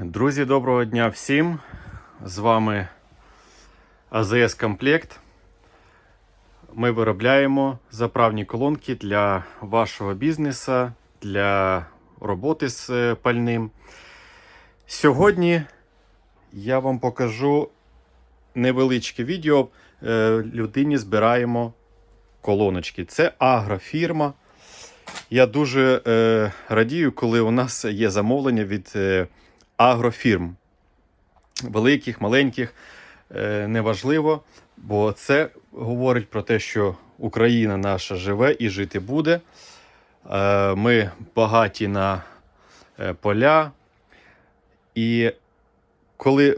Друзі, доброго дня всім! З вами АЗС Комплект. Ми виробляємо заправні колонки для вашого бізнесу, для роботи з е, пальним. Сьогодні я вам покажу невеличке відео. Е, Людині збираємо колоночки. Це агрофірма. Я дуже е, радію, коли у нас є замовлення від агрофірм. Великих, маленьких, е, неважливо, бо це говорить про те, що Україна наша живе і жити буде. Е, ми багаті на е, поля. І коли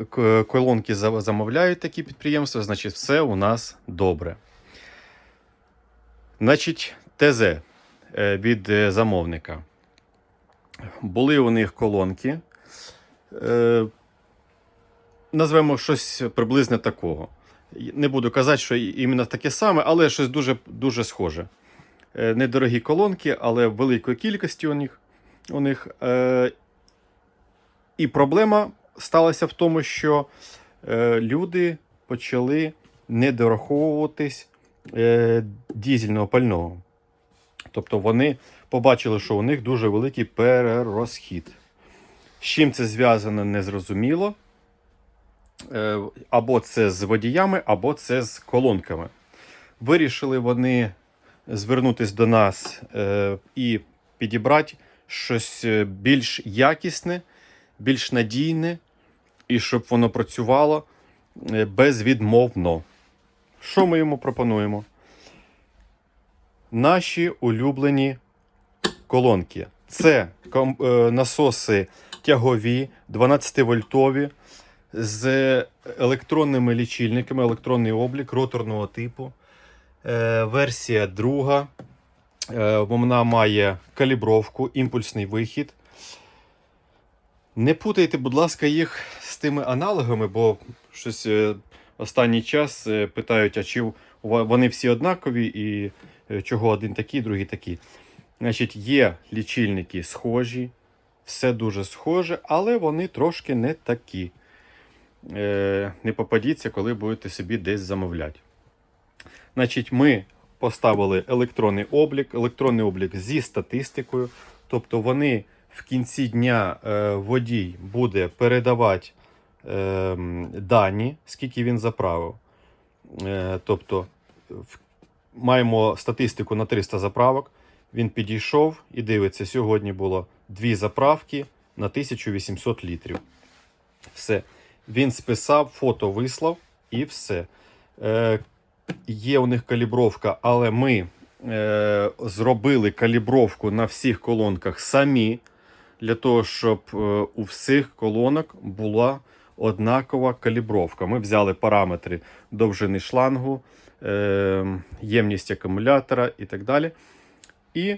колонки замовляють такі підприємства, значить все у нас добре. Значить, ТЗ від замовника. Були у них колонки. Е, Назвемо щось приблизно такого. Не буду казати, що іменно таке саме, але щось дуже, дуже схоже. Е, Недорогі колонки, але великої кількості у них. У них. Е, І проблема сталася в тому, що люди почали не дораховуватись е, дізельного пального. Тобто вони побачили, що у них дуже великий перерозхід. З чим це зв'язано, незрозуміло. Е, Або це з водіями, або це з колонками. Вирішили вони звернутися до нас е, і підібрати щось е, більш якісне, більш надійне, і щоб воно працювало безвідмовно. Що ми йому пропонуємо? Наші улюблені колонки. Це е, насоси тягові, 12-вольтові, з електронними лічильниками, електронний облік роторного типу. Е, версія друга. Е, вона має калібровку, імпульсний вихід. Не путайте, будь ласка, їх з тими аналогами, бо щось останній час питають, а чи вони всі однакові і чого один такий, другий такий. Значить, є лічильники схожі, все дуже схоже, але вони трошки не такі. Е, не попадіться, коли будете собі десь замовляти. Значить, ми поставили електронний облік, електронний облік зі статистикою. Тобто вони в кінці дня е, водій буде передавати е, дані, скільки він заправив. Тобто маємо статистику на 300 заправок. Він підійшов і дивиться, сьогодні було дві заправки на 1800 літрів. Все. Він списав, фото вислав і все. Е, є у них калібровка, але ми е, зробили калібровку на всіх колонках самі, для того, щоб е, у всіх колонок була однакова калібровка. Ми взяли параметри довжини шлангу, е, ємність акумулятора і так далі. І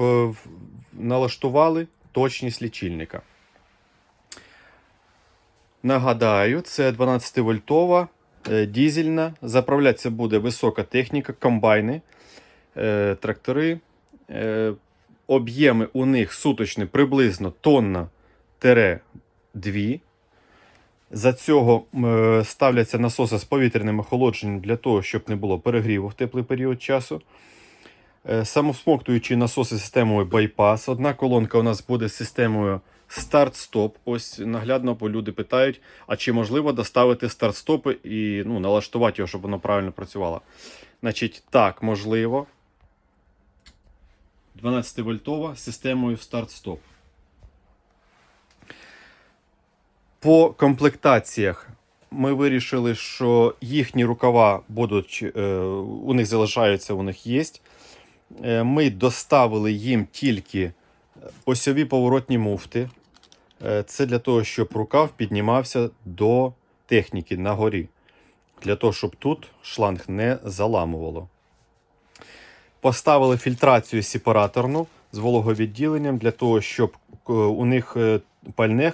е, налаштували точність лічильника. Нагадаю, це 12-вольтова е, дізельна. Заправлятися буде висока техніка, комбайни, е, трактори. Об'єми у них суточні приблизно тонна тире 2. За цього ставляться насоси з повітряним охолодженням для того, щоб не було перегріву в теплий період часу. Е, Самосмоктуючі насоси системою байпас. Одна колонка у нас буде з системою старт-стоп. Ось наглядно, бо люди питають, а чи можливо доставити старт-стопи і ну, налаштувати його, щоб воно правильно працювало. Значить, так, можливо. 12-вольтова з системою старт-стоп. По комплектаціях ми вирішили, що їхні рукава будуть, е, у них залишаються, у них є. Е, Ми доставили їм тільки осьові поворотні муфти. Е, Це для того, щоб рукав піднімався до техніки на горі. Для того, щоб тут шланг не заламувало. Поставили фільтрацію сепараторну з вологовідділенням для того, щоб е, у них пальне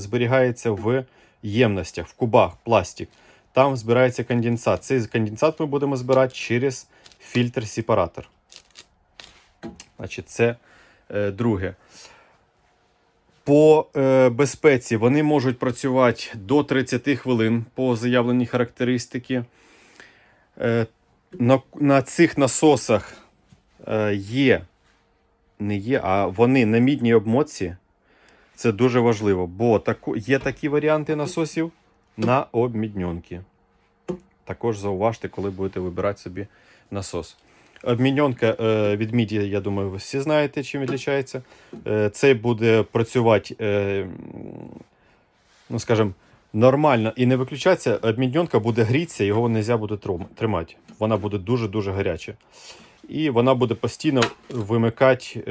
зберігається в ємностях, в кубах, пластик. Там збирається конденсат. Цей конденсат ми будемо збирати через фільтр-сепаратор. Значить, це е, друге. По е, безпеці вони можуть працювати до 30 хвилин по заявленій характеристики. Е, на, на цих насосах е, є, не є, а вони на мідній обмотці. Це дуже важливо, бо таку, є такі варіанти насосів на обмідньонки. Також зауважте, коли будете вибирати собі насос. Обміньонка е, від міді, я думаю, ви всі знаєте, чим відрізняється. Е, Цей буде працювати, е, ну скажімо, нормально і не виключатися. Обміньонка буде грітися, його не можна буде тримати. Вона буде дуже-дуже гаряча. І вона буде постійно вимикати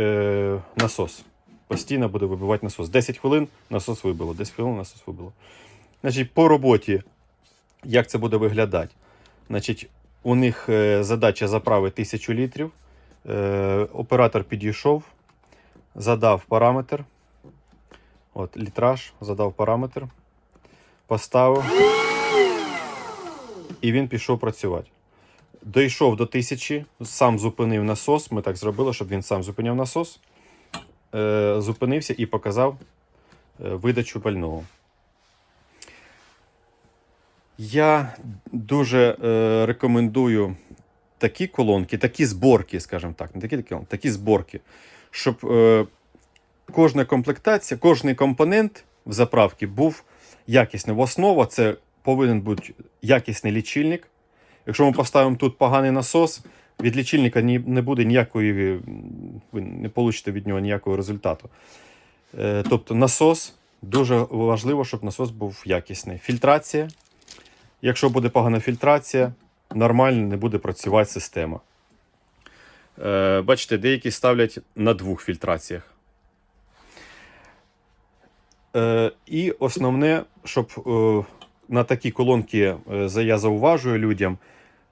насос. Постійно буде вибивати насос. 10 хвилин насос вибило, 10 хвилин насос вибило. Значить, по роботі, як це буде виглядати? Значить, у них е, задача заправити 1000 літрів. Е, оператор підійшов, задав параметр. От, літраж, задав параметр, поставив. І він пішов працювати. Дійшов до 1000, сам зупинив насос. Ми так зробили, щоб він сам зупиняв насос. Е, зупинився і показав видачу пального. Я дуже е, рекомендую такі колонки, такі зборки, скажімо так, не такі такі, такі зборки, щоб е, кожна комплектація, кожний компонент в заправці був якісним. Основа це повинен бути якісний лічильник. Якщо ми поставимо тут поганий насос, від лічильника не буде ніякої, ви не получите від нього ніякого результату. Е, тобто насос дуже важливо, щоб насос був якісний. Фільтрація. Якщо буде погана фільтрація, нормально не буде працювати система. Е, бачите, деякі ставлять на двох фільтраціях. Е, і основне, щоб е, на такі колонки, е, я зауважую людям,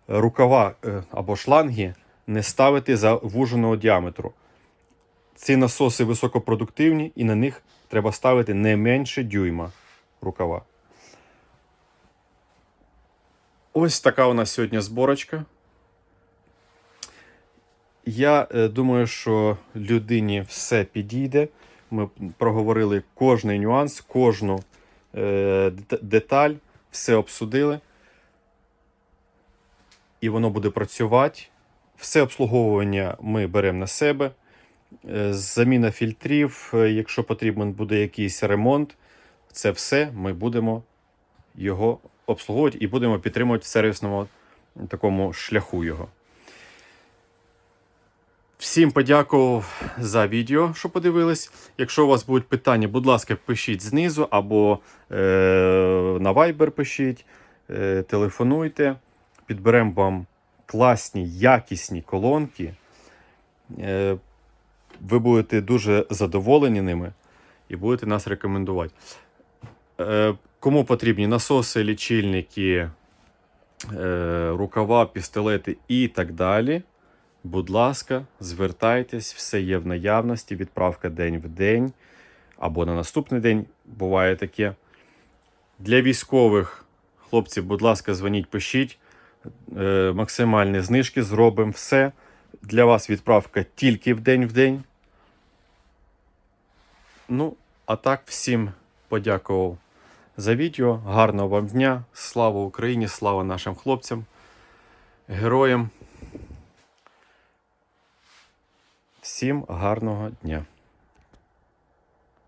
рукава е, або шланги не ставити завуженого діаметру. Ці насоси високопродуктивні, і на них треба ставити не менше дюйма рукава. Ось така у нас сьогодні зборочка. Я е, думаю, що людині все підійде. Ми проговорили кожний нюанс, кожну е, деталь, все обсудили. І воно буде працювати. Все обслуговування ми беремо на себе. Е, Заміна фільтрів, якщо потрібен буде якийсь ремонт, це все ми будемо його обслуговувати і будемо підтримувати в сервісному такому шляху його. Всім подякував за відео, що подивились. Якщо у вас будуть питання, будь ласка, пишіть знизу або е, на Viber пишіть, е, телефонуйте, підберемо вам класні, якісні колонки. Е, ви будете дуже задоволені ними і будете нас рекомендувати. Е, Кому потрібні насоси, лічильники, е, рукава, пістолети і так далі. Будь ласка, звертайтесь, все є в наявності. Відправка день в день або на наступний день. Буває таке. Для військових хлопці, будь ласка, дзвоніть, пишіть. Е, максимальні знижки зробимо все. Для вас відправка тільки в день в день. Ну, а так, всім подякував за відео. Гарного вам дня. Слава Україні! Слава нашим хлопцям, героям. Всім гарного дня!